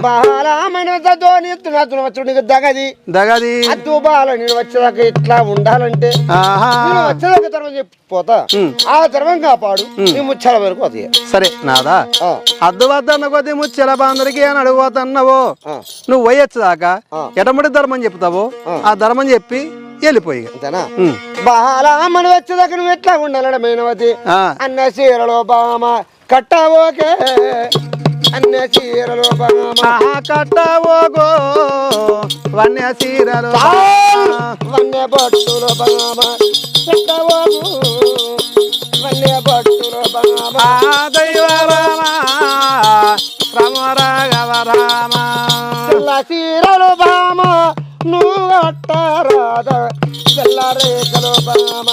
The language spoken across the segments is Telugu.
బాలమైన ధోని వచ్చుడు నీకు దగది. దగది అద్దు బాల నేను వచ్చేదాకా ఇట్లా ఉండాలంటే నేను వచ్చేదాకా చెప్పిపోతా. ఆ ధర్మం కాపాడు నీ ముచ్చాల వరకు అది. సరే నాదా? అద్దు వద్దన్న కొద్ది ముచ్చెల బాందరికి అని అడుగుతున్నావు? నువ్వు పోయొచ్చు దాకా ఆ. ఎటముడి ధర్మం చెప్తావు? ఆ. ధర్మం చెప్పి వెళ్ళిపోయి ఇక. అంతేనా? ఉమ్. బాల మన వచ్చేదాకా నువ్వు ఎట్లా ఉండాలడ మేనవతి. అన్న చీరలో బామ కట్టవోకే? అన్న చీరలో కట్టవోగో వన్య సీరలు వన్య బొట్టులో బామ కట్టవోకు వన్య బొట్టులో దైవ రామ రమ రాఘవ రామ. చీరలు బామ నువ్వు కట్టరాద తెల్ల రేఖలు బామ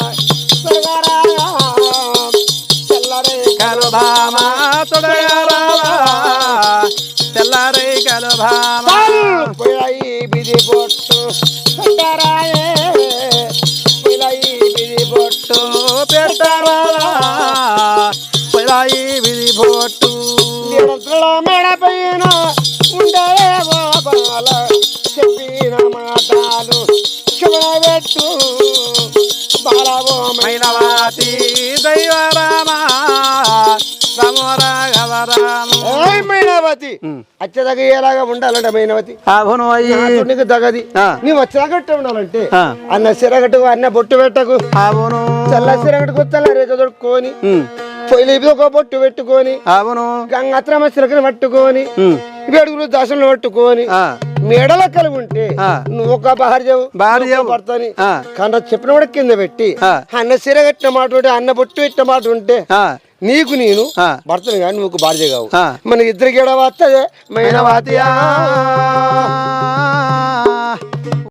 పిల్లయి బిది బొట్టు కట్టరాయే పిల్లయి బిది బొట్టు పెట్టరా పిలాయి విధి బొట్టు. మెడ పైన బాల చెప్పి మైనవతి. అచ్చదగ ఎలాగా ఉండాలంటే మైనవతి నీకు దగది ఆ. నీ వచ్చాగట్టు ఉండాలంటే. అన్న సిరగట్టుకు అన్న బొట్టు పెట్టకు తెల్ల సిరగట్టుకు తెల్ల రేఖ దొడుక్కొని ఉమ్. పొయ్యి ఒక బొట్టు పెట్టుకొని అవును గంగాత్రమ సిరకను పట్టుకొని. వేడుగులు దశలు పట్టుకొని. మెడల కలిగి ఉంటే. నువ్వు ఒక భార్యవు. నువ్వు భర్తని ఆ. కండ చెప్పిన కూడా కింద పెట్టి. అన్న సిర కట్టిన మాట ఉంటే అన్న బొట్టు పెట్టిన మాట ఉంటే. నీకు నేను. భర్తని కానీ నువ్వు భార్య కావు. మన ఇద్దరికి ఏడవ వస్తుంది మైనవాతి మైనవాతియా